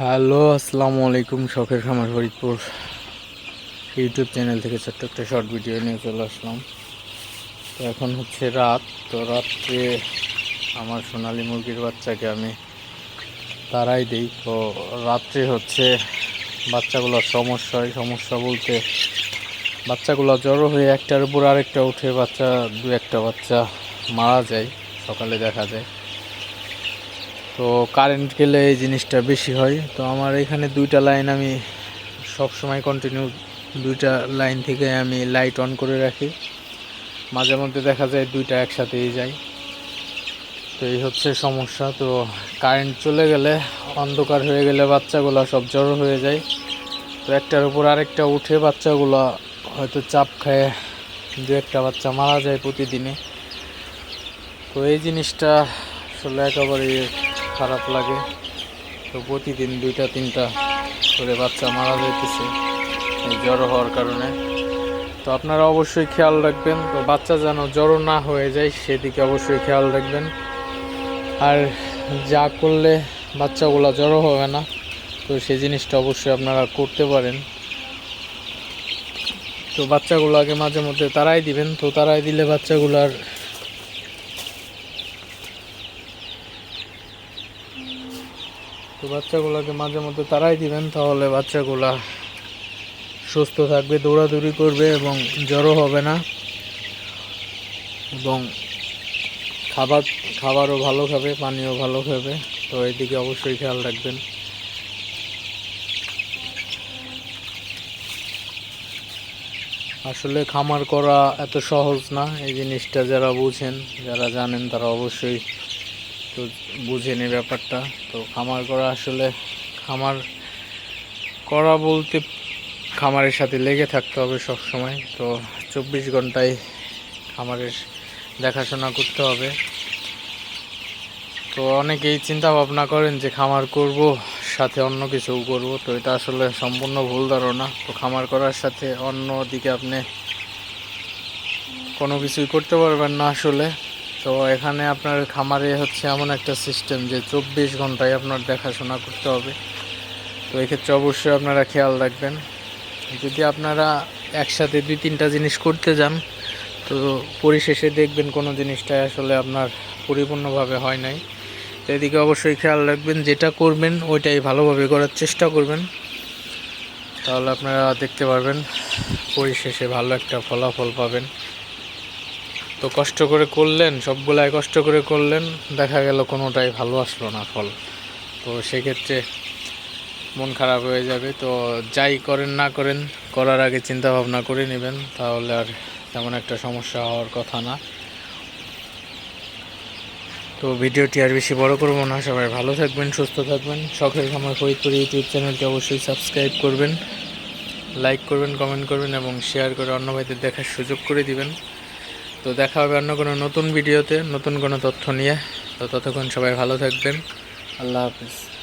Hello, আসসালামু আলাইকুম, শখের খামার ফরিদপুর ইউটিউব চ্যানেল থেকে ছোট্ট একটা শর্ট ভিডিও নিয়ে চলে আসলাম। তো এখন হচ্ছে রাত, তো রাত্রে আমার সোনালি মুরগির বাচ্চাকে আমি তারাই দিই। তো রাত্রে হচ্ছে বাচ্চাগুলোর সমস্যা হয়। সমস্যা বলতে বাচ্চাগুলো জড়ো হয়ে একটার উপর আরেকটা উঠে বাচ্চা, দু একটা বাচ্চা মারা যায়, সকালে দেখা যায়। তো কারেন্ট গেলে এই জিনিসটা বেশি হয়। তো আমার এখানে দুইটা লাইন আমি সব সময় কন্টিনিউ দুইটা লাইন থেকে আমি লাইট অন করে রাখি। মাঝে মধ্যে দেখা যায় দুইটা একসাথেই যায়। তো এই হচ্ছে সমস্যা। তো কারেন্ট চলে গেলে অন্ধকার হয়ে গেলে বাচ্চাগুলো সব জড়ো হয়ে যায়। তো একটার উপর আরেকটা উঠে বাচ্চাগুলো হয়তো চাপ খায়। দু একটা বাচ্চা মারা যায় প্রতিদিনে। তো এই জিনিসটা আসলে একেবারে খারাপ লাগে। তো প্রতিদিন দুইটা, তিনটা করে বাচ্চা মারা এই জ্বর হওয়ার কারণে। তো আপনারা অবশ্যই খেয়াল রাখবেন। তো বাচ্চা যেন জ্বর না হয়ে যায়, সেদিকে অবশ্যই খেয়াল রাখবেন। আর যা করলে বাচ্চাগুলো জড়ো হবে না, তো সেই জিনিসটা অবশ্যই আপনারা করতে পারেন। তো বাচ্চাগুলো আগে মাঝে মধ্যে তারাই দিবেন। তো তারাই দিলে বাচ্চাগুলার তো বাচ্চাগুলোকে মাঝে মধ্যে তারাই দিবেন, তাহলে বাচ্চাগুলা সুস্থ থাকবে, দৌড়াদৌড়ি করবে এবং জ্বরও হবে না। এবং খাবার, খাবারও ভালো খাবে পানিও ভালো খাবে, তো এইদিকে অবশ্যই খেয়াল রাখবেন। আসলে খামার করা এত সহজ না, এই জিনিসটা যারা বুঝেন, যারা জানেন তারা অবশ্যই তো বুঝেন এই ব্যাপারটা। তো খামার করা আসলে খামার করা বলতে খামারের সাথে লেগে থাকতে হবে সব সময় তো চব্বিশ ঘন্টায় খামারের দেখাশোনা করতে হবে। তো অনেকেই চিন্তা ভাবনা করেন যে খামার করব, সাথে অন্য কিছু করব। তো এটা আসলে সম্পূর্ণ ভুল ধারণা। তো খামার করার সাথে অন্য দিকে আপনি কোনো কিছুই করতে পারবেন না আসলে। তো এখানে আপনার খামারে হচ্ছে এমন একটা সিস্টেম যে চব্বিশ ঘন্টায় আপনার দেখাশোনা করতে হবে। তো এক্ষেত্রে অবশ্যই আপনারা খেয়াল রাখবেন। যদি আপনারা একসাথে দুই তিনটা জিনিস করতে যান, তো পরিশেষে দেখবেন কোনো জিনিসটাই আসলে আপনার পরিপূর্ণভাবে হয় নাই। তো এদিকে অবশ্যই খেয়াল রাখবেন, যেটা করবেন ওইটাই ভালোভাবে করার চেষ্টা করবেন। তাহলে আপনারা দেখতে পারবেন, পরিশেষে ভালো একটা ফলাফল পাবেন। তো কষ্ট করে করলেন, সবগুলাই কষ্ট করে করলেন, দেখা গেল কোনোটাই ভালো আসলো না ফল। তো সেক্ষেত্রে মন খারাপ হয়ে যাবে। তো যাই করেন না করেন, করার আগে চিন্তা ভাবনা করে নেবেন, তাহলে আর তেমন একটা সমস্যা হওয়ার কথা না। তো ভিডিওটি আর বেশি বড় করব না, সবাই ভালো থাকবেন, সুস্থ থাকবেন। শখের খামার ফরিদপুর ইউটিউব চ্যানেলটি অবশ্যই সাবস্ক্রাইব করবেন, লাইক করবেন, কমেন্ট করবেন, এবং শেয়ার করে অন্য ভাইদের দেখার সুযোগ করে দিবেন। তো দেখা হবে অন্য কোনো নতুন ভিডিওতে, নতুন কোনো তথ্য নিয়ে। তো ততক্ষণ সবাই ভালো থাকবেন। আল্লাহ হাফিজ।